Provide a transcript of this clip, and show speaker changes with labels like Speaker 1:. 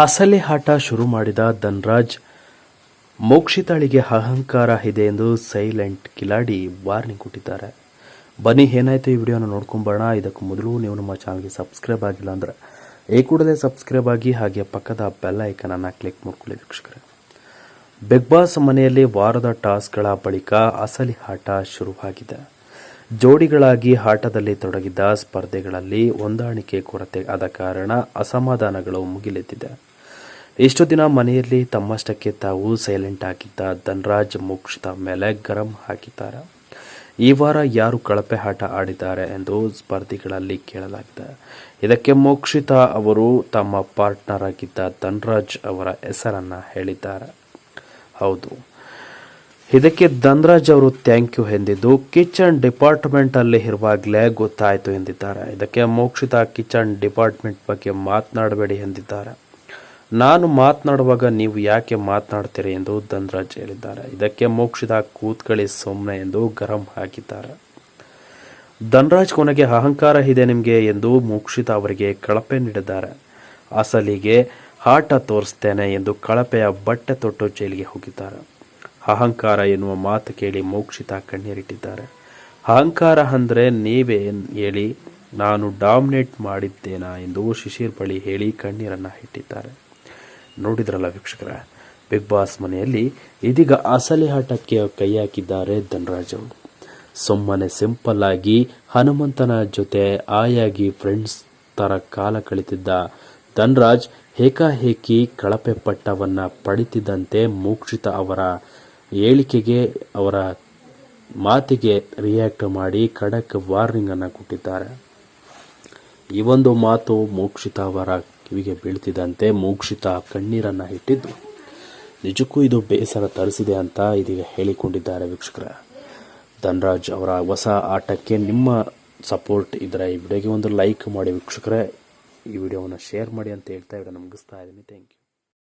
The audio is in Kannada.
Speaker 1: ಹಸಲೆ ಹಾಟ ಶುರು ಮಾಡಿದ ಧನ್ರಾಜ್, ಮೋಕ್ಷಿತಾಳಿಗೆ ಅಹಂಕಾರ ಇದೆ ಎಂದು ಸೈಲೆಂಟ್ ಕಿಲಾಡಿ ವಾರ್ನಿಂಗ್ ಕೊಟ್ಟಿದ್ದಾರೆ. ಬನ್ನಿ, ಏನಾಯ್ತು ಈ ವಿಡಿಯೋನ ನೋಡ್ಕೊಂಬರೋಣ. ಇದಕ್ಕೂ ಮೊದಲು ನೀವು ನಮ್ಮ ಚಾನಲ್ಗೆ ಸಬ್ಸ್ಕ್ರೈಬ್ ಆಗಿಲ್ಲ ಅಂದರೆ ಈ ಕೂಡಲೇ ಸಬ್ಸ್ಕ್ರೈಬ್ ಆಗಿ ಹಾಗೆ ಪಕ್ಕದ ಬೆಲ್ ಐಕನನ್ನು ಕ್ಲಿಕ್ ಮಾಡ್ಕೊಳ್ಳಿ ವೀಕ್ಷಕರೇ. ಬಿಗ್ ಬಾಸ್ ಮನೆಯಲ್ಲಿ ವಾರದ ಟಾಸ್ಕ್ಗಳ ಬಳಿಕ ಅಸಲಿ ಆಟ ಶುರುವಾಗಿದೆ. ಜೋಡಿಗಳಾಗಿ ಆಟದಲ್ಲಿ ತೊಡಗಿದ್ದ ಸ್ಪರ್ಧೆಗಳಲ್ಲಿ ಹೊಂದಾಣಿಕೆ ಕೊರತೆ ಆದ ಕಾರಣ ಅಸಮಾಧಾನಗಳು ಮುಗಿಲೆದ್ದಿದೆ ಇಷ್ಟು ದಿನ ಮನೆಯಲ್ಲಿ ತಮ್ಮಷ್ಟಕ್ಕೆ ತಾವು ಸೈಲೆಂಟ್ ಆಗಿದ್ದ ಧನ್ರಾಜ್ ಮೋಕ್ಷಿತ ಮೇಲೆ ಗರಂ ಹಾಕಿದ್ದಾರೆ. ಈ ವಾರ ಯಾರು ಕಳಪೆ ಆಟ ಆಡಿದ್ದಾರೆ ಎಂದು ಸ್ಪರ್ಧಿಗಳಲ್ಲಿ ಕೇಳಲಾಗಿದೆ. ಇದಕ್ಕೆ ಮೋಕ್ಷಿತಾ ಅವರು ತಮ್ಮ ಪಾರ್ಟ್ನರ್ ಆಗಿದ್ದ ಧನ್ರಾಜ್ ಅವರ ಹೆಸರನ್ನು ಹೇಳಿದ್ದಾರೆ. ಹೌದು. ಇದಕ್ಕೆ ಧನ್ರಾಜ್ ಅವರು ಥ್ಯಾಂಕ್ ಯು ಎಂದಿದ್ದು, ಕಿಚನ್ ಡಿಪಾರ್ಟ್ಮೆಂಟ್ ಅಲ್ಲಿ ಇರುವಾಗಲೇ ಗೊತ್ತಾಯಿತು ಎಂದಿದ್ದಾರೆ. ಇದಕ್ಕೆ ಮೋಕ್ಷಿತ ಕಿಚನ್ ಡಿಪಾರ್ಟ್ಮೆಂಟ್ ಬಗ್ಗೆ ಮಾತನಾಡಬೇಡಿ ಎಂದಿದ್ದಾರೆ. ನಾನು ಮಾತನಾಡುವಾಗ ನೀವು ಯಾಕೆ ಮಾತನಾಡ್ತೀರಿ ಎಂದು ಧನ್ರಾಜ್ ಹೇಳಿದ್ದಾರೆ. ಇದಕ್ಕೆ ಮೋಕ್ಷಿತ ಕೂತ್ಕಳಿ ಸುಮ್ಮನೆ ಎಂದು ಗರಂ ಹಾಕಿದ್ದಾರೆ. ಧನ್ರಾಜ್ ಕೊನೆಗೆ ಅಹಂಕಾರ ಇದೆ ನಿಮಗೆ ಎಂದು ಮೋಕ್ಷಿತ ಅವರಿಗೆ ಕಳಪೆ ನೀಡಿದ್ದಾರೆ. ಅಸಲಿಗೆ ಆಟ ತೋರಿಸ್ತೇನೆ ಎಂದು ಕಳಪೆಯ ಬಟ್ಟೆ ತೊಟ್ಟು ಜೈಲಿಗೆ ಹೋಗಿದ್ದಾರೆ. ಅಹಂಕಾರ ಎನ್ನುವ ಮಾತು ಕೇಳಿ ಮೋಕ್ಷಿತ ಕಣ್ಣೀರಿಟ್ಟಿದ್ದಾರೆ. ಅಹಂಕಾರ ಅಂದರೆ ನೀವೇ ಹೇಳಿ, ನಾನು ಡಾಮಿನೇಟ್ ಮಾಡಿದ್ದೇನಾ ಎಂದು ಶಿಶಿರ್ ಬಳಿ ಹೇಳಿ ಕಣ್ಣೀರನ್ನು ಇಟ್ಟಿದ್ದಾರೆ ನೋಡಿದ್ರಲ್ಲ ವೀಕ್ಷಕರ, ಬಿಗ್ ಬಾಸ್ ಮನೆಯಲ್ಲಿ ಇದೀಗ ಅಸಲಿ ಆಟಕ್ಕೆ ಕೈ ಹಾಕಿದ್ದಾರೆ ಧನರಾಜ್ ಅವರು. ಸುಮ್ಮನೆ ಸಿಂಪಲ್ ಆಗಿ ಹನುಮಂತನ ಜೊತೆ ಆಯಾಗಿ ಫ್ರೆಂಡ್ಸ್ ತರ ಕಾಲ ಕಳಿತಿದ್ದ ಧನ್ರಾಜ್ ಏಕಾಏಕಿ ಕಳಪೆ ಪಟ್ಟವನ್ನ ಪಡಿತಿದ್ದಂತೆ ಮೋಕ್ಷಿತ ಅವರ ಹೇಳಿಕೆಗೆ ಅವರ ಮಾತಿಗೆ ರಿಯಾಕ್ಟ್ ಮಾಡಿ ಖಡಕ್ ವಾರ್ನಿಂಗನ್ನು ಕೊಟ್ಟಿದ್ದಾರೆ. ಈ ಒಂದು ಮಾತು ಮೋಕ್ಷಿತ ಅವರ ಕಿವಿಗೆ ಬೀಳ್ತಿದ್ದಂತೆ ಮೋಕ್ಷಿತ ಕಣ್ಣೀರನ್ನು ಇಟ್ಟಿದ್ದು ನಿಜಕ್ಕೂ ಇದು ಬೇಸರ ತರಿಸಿದೆ ಅಂತ ಇದೀಗ ಹೇಳಿಕೊಂಡಿದ್ದಾರೆ ವೀಕ್ಷಕರ. ಧನ್ರಾಜ್ ಅವರ ಹೊಸ ಆಟಕ್ಕೆ ನಿಮ್ಮ ಸಪೋರ್ಟ್ ಇದ್ದರೆ ಈ ವಿಡಿಯೋಗೆ ಒಂದು ಲೈಕ್ ಮಾಡಿ ವೀಕ್ಷಕರೇ. ಈ ವಿಡಿಯೋವನ್ನು ಶೇರ್ ಮಾಡಿ ಅಂತ ಹೇಳ್ತಾ ವಿಡಿಯೋ ಮುಗಿಸ್ತಾ ಇದ್ದೀನಿ ಥ್ಯಾಂಕ್ ಯು